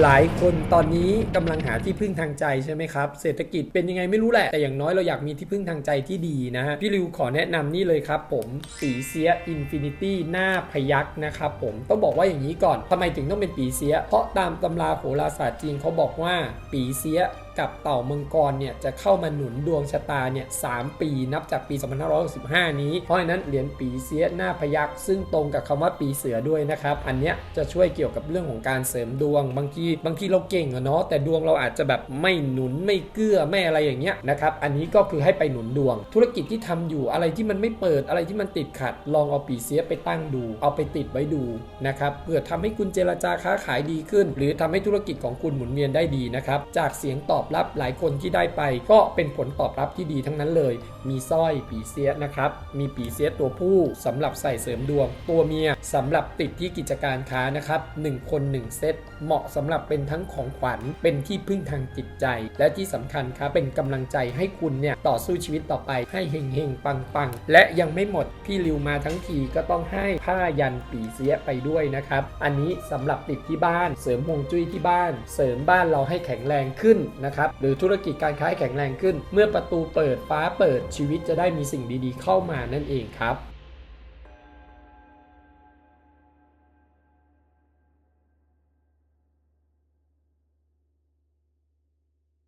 หลายคนตอนนี้กำลังหาที่พึ่งทางใจใช่ไหมครับ เศรษฐกิจเป็นยังไงไม่รู้แหละ แต่อย่างน้อยเราอยากมีที่พึ่งทางใจที่ดีนะฮะ พี่ริวขอแนะนำนี่เลยครับผม ปีเสียอินฟินิตี้หน้าพยักนะครับผม ต้องบอกว่าอย่างนี้ก่อนทำไมถึงต้องเป็นปีเสีย เพราะตามตำราโหราศาสตร์จีนเขาบอกว่าปีเสียกับเต่ามังกรเนี่ยจะเข้ามาหนุนดวงชะตาเนี่ยสามปีนับจากปี 2565 นี้ เพราะฉะนั้นเหรียญปีเสียหน้าพยักซึ่งตรงกับคำว่าปีเสือด้วยนะครับ อันเนี้ยจะช่วยเกี่ยวกับเรื่องของการเสริมดวง บางทีบางทีเราเก่งอะเนาะแต่ดวงเราอาจจะแบบไม่หนุนไม่เกื้อไม่อะไรอย่างเงี้ยนะครับอันนี้ก็คือให้ไปหนุนดวง ธุรกิจที่ทำอยู่อะไรที่มันไม่เปิดอะไรที่มันติดขัด ลองเอาปีเสียไปตั้งดู เอาไปติดไว้ดูนะครับเพื่อทำให้คุณเจรจาค้าขายดีขึ้น หรือทำให้ธุรกิจของคุณหมุนเวียนได้ดีนะครับจากเสียงตอบอบรับหลายคนที่ได้ไป ก็เป็นผลตอบรับที่ดีทั้งนั้นเลย มีสร้อยปีเสียนะครับ มีปีเสียตัวผู้สำหรับใส่เสริมดวง ตัวเมียสำหรับติดที่กิจการค้านะครับหนึ่งคนหนึ่งเซตเหมาะสำหรับเป็นทั้งของขวัญเป็นที่พึ่งทางจิตใจ และที่สำคัญครับเป็นกำลังใจให้คุณเนี่ยต่อสู้ชีวิตต่อไปให้เฮงเฮงปังปังๆและยังไม่หมดพี่ริวมาทั้งทีก็ต้องให้ผ้ายันปีเสียไปด้วยนะครับ อันนี้สำหรับติดที่บ้าน เสริมฮวงจุ้ยที่บ้าน เสริมบ้านเราให้แข็งแรงขึ้นนะครับ หรือธุรกิจการค้าแข็งแรงขึ้น เมื่อประตูเปิดฟ้าเปิดชีวิตจะได้มีสิ่งดีๆ เข้ามานั่นเองครับ